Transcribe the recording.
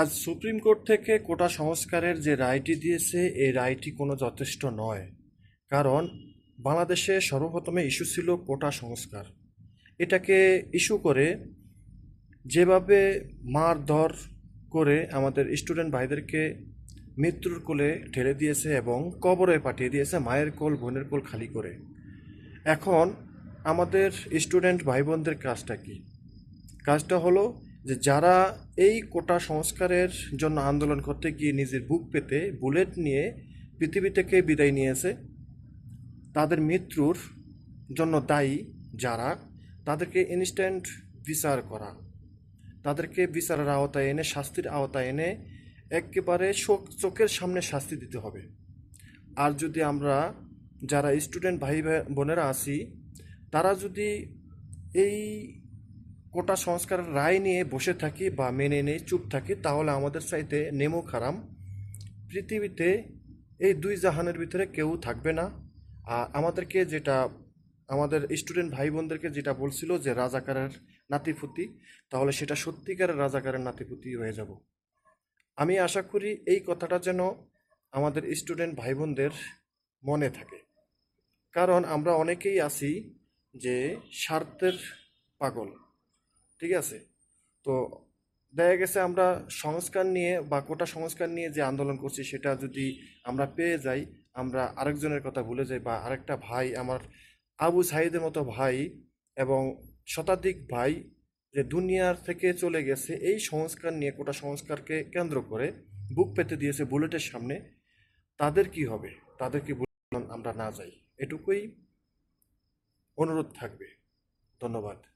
আজ supreme court থেকে কোটা সংস্কারের যে রায়টি দিয়েছে, এই রায়টি কোনো যথেষ্ট নয়। কারণ বাংলাদেশে সর্বপ্রথমে ইস্যু ছিল কোটা সংস্কার। এটাকে ইস্যু করে যেভাবে মারধর করে আমাদের স্টুডেন্ট ভাইদেরকে মৃত্যুর কোলে ঠেলে দিয়েছে এবং কবরে পাঠিয়ে দিয়েছে মায়ের কোল, বোনের কোল খালি করে। এখন আমাদের স্টুডেন্ট ভাই বোনদের কাজটা কি? কাজটা হলো যে যারা এই কোটা সংস্কারের জন্য আন্দোলন করতে গিয়ে নিজের বুক পেতে বুলেট নিয়ে পৃথিবী থেকে বিদায় নিয়েছে, তাদের মৃত্যুর জন্য দায়ী যারা, তাদেরকে ইনস্ট্যান্ট বিচার করা, তাদেরকে বিচারের আওতায় এনে, শাস্তির আওতায় এনে একেবারে চোখ- চোখের সামনে শাস্তি দিতে হবে। আর যদি আমরা যারা স্টুডেন্ট ভাই- বোনেরা আছি, তারা যদি এই কোটা সংস্কারের রায় নিয়ে বসে থাকি বা মেনে নেই চুপ থাকি, তাহলে আমাদের চাইতে নেমো খারাম। পৃথিবীতে এই দুই জাহানের ভিতরে কেউ থাকবে না। আর আমাদেরকে যেটা, আমাদের স্টুডেন্ট ভাই বোনদেরকে যেটা বলছিল যে রাজাকারের নাতিপুতি, তাহলে সেটা সত্যিকারের রাজাকারের নাতিপুতি হয়ে যাব। আমি আশা করি এই কথাটা যেন আমাদের স্টুডেন্ট ভাই বোনদের মনে থাকে। কারণ আমরা অনেকেই আছি যে স্বার্থের পাগল। ঠিক আছে? তো দেখা গেছে আমরা সংস্কার নিয়ে বা কোটা সংস্কার নিয়ে যে আন্দোলন করছি সেটা যদি আমরা পেয়ে যাই, আমরা আরেকজনের কথা ভুলে যাই বা আরেকটা ভাই, আমার আবু সাইদের মতো ভাই এবং শতাধিক ভাই যে দুনিয়ার থেকে চলে গেছে, এই সংস্কার নিয়ে, কোটা সংস্কারকে কেন্দ্র করে বুক পেতে দিয়েছে বুলেটের সামনে, তাদের কি হবে? তাদের কি বুলেট আমরা না যাই? এটুকুই অনুরোধ থাকবে। ধন্যবাদ।